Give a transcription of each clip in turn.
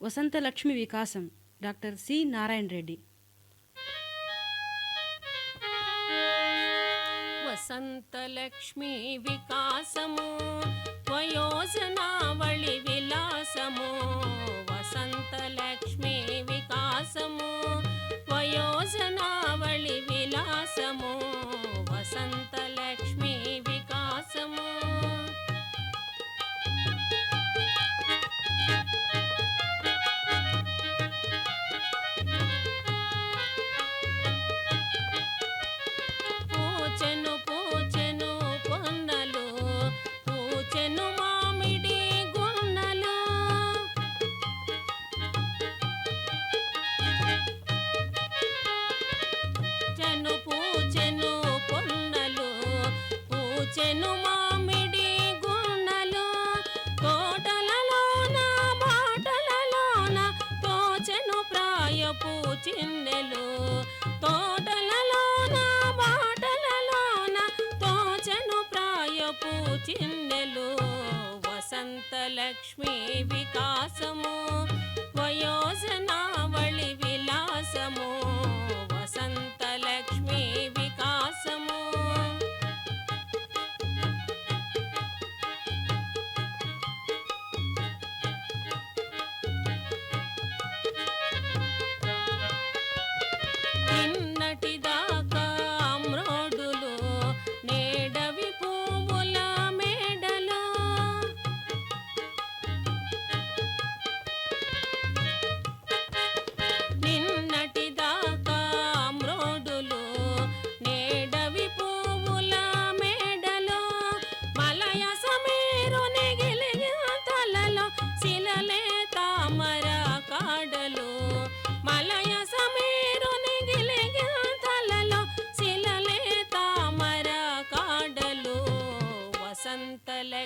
వసంతలక్ష్మి వికాసం doctor C Narayana Reddy. Vasanthalakshmi వికాసము వయోజనావళి విలాసము. వసంతలక్ష్మి వికాసము వయోజనావళి విలాసము. వసంత పూచెను మామిడి గున్నలు తోటలలోన బాటలలోన తోచెను ప్రాయపు చిన్నెలు తోటలలోన బాటలలోన తోచెను ప్రాయపు చిన్నెలు. వసంతలక్ష్మి వికాసము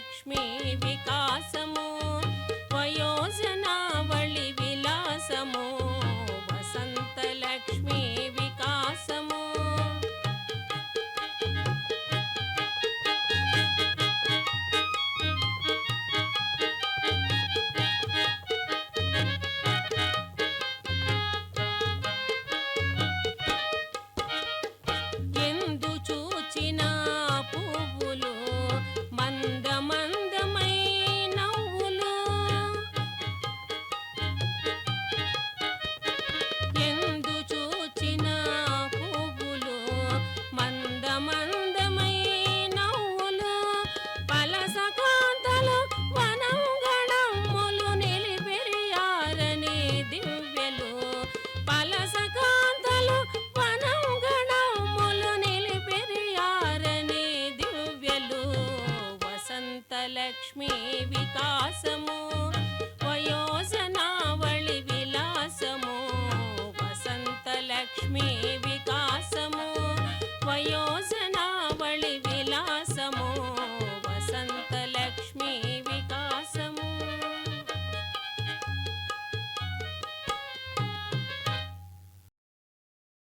లక్ష్మీ వికాసము లక్ష్మీ వికాసము వయోజనావళి విలాసము వసంత లక్ష్మీ వికాసము వయో